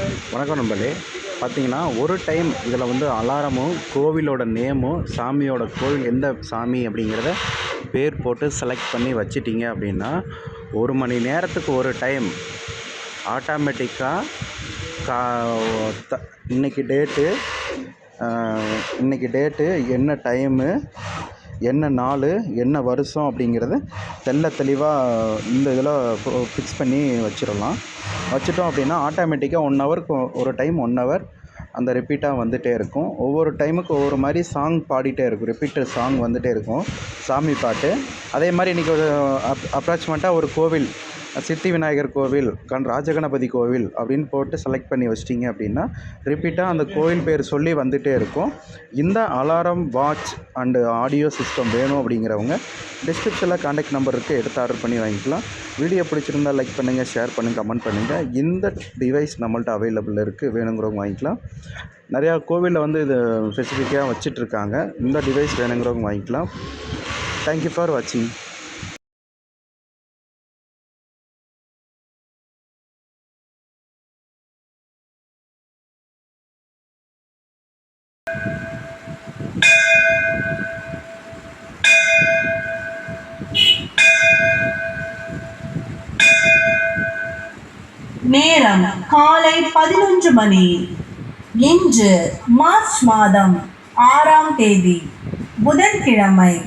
வணக்கம் நண்பர்களே. பார்த்தீங்கன்னா ஒரு டைம் இதில் வந்து அலாரமும் கோவிலோட நேமும் சாமியோட கோவில் எந்த சாமி அப்படிங்கிறத பேர் போட்டு செலக்ட் பண்ணி வச்சிட்டிங்க அப்படின்னா ஒரு மணி நேரத்துக்கு ஒரு டைம் ஆட்டோமேட்டிக்காக கா த இன்றைக்கி டேட்டு இன்றைக்கி டேட்டு என்ன டைமு என்ன நாள் என்ன வருஷம் அப்படிங்கிறத தெள்ள தெளிவாக இந்த இதில் ஃபிக்ஸ் பண்ணி வச்சிடலாம். வச்சுட்டோம் அப்படின்னா ஆட்டோமேட்டிக்காக ஒன் ஹவருக்கு ஒரு டைம் ஒன் ஹவர் அந்த ரிப்பீட்டாக வந்துகிட்டே இருக்கும். ஒவ்வொரு டைமுக்கு ஒவ்வொரு மாதிரி சாங் பாடிட்டே இருக்கும். ரிப்பீட்டட் சாங் வந்துகிட்டே இருக்கும். சாமி பாட்டு. அதே மாதிரி இன்றைக்கி ஒரு அப் அப்ராச்மெண்ட்டாக ஒரு கோவில் சித்தி விநாயகர் கோவில் கண் ராஜகணபதி கோவில் அப்படின்னு போட்டு செலக்ட் பண்ணி வச்சிட்டிங்க அப்படின்னா ரிப்பீட்டாக அந்த கோவில் பேர் சொல்லி வந்துகிட்டே இருக்கும். இந்த alarm watch and audio system வேணும் அப்படிங்கிறவங்க டிஸ்கிரிப்ஷனில் காண்டாக்ட் நம்பர் இருக்குது எடுத்து ஆர்டர் பண்ணி வாங்கிக்கலாம். வீடியோ பிடிச்சிருந்தா லைக் பண்ணுங்கள் ஷேர் பண்ணுங்கள் கமெண்ட் பண்ணுங்கள் இந்த டிவைஸ் நம்மள்ட்ட அவைலபிள் இருக்குது வேணுங்கிறவங்க வாங்கிக்கலாம். நிறையா கோவிலில் வந்து இது ஸ்பெசிஃபிக்காக வச்சிட்ருக்காங்க இந்த டிவைஸ் வேணுங்கிறவங்க வாங்கிக்கலாம். தேங்க்யூ ஃபார் வாட்சிங் நேரம் காலை பதினொன்று மணி. இன்று மார்ச் மாதம் ஆறாம் தேதி புதன்கிழமை.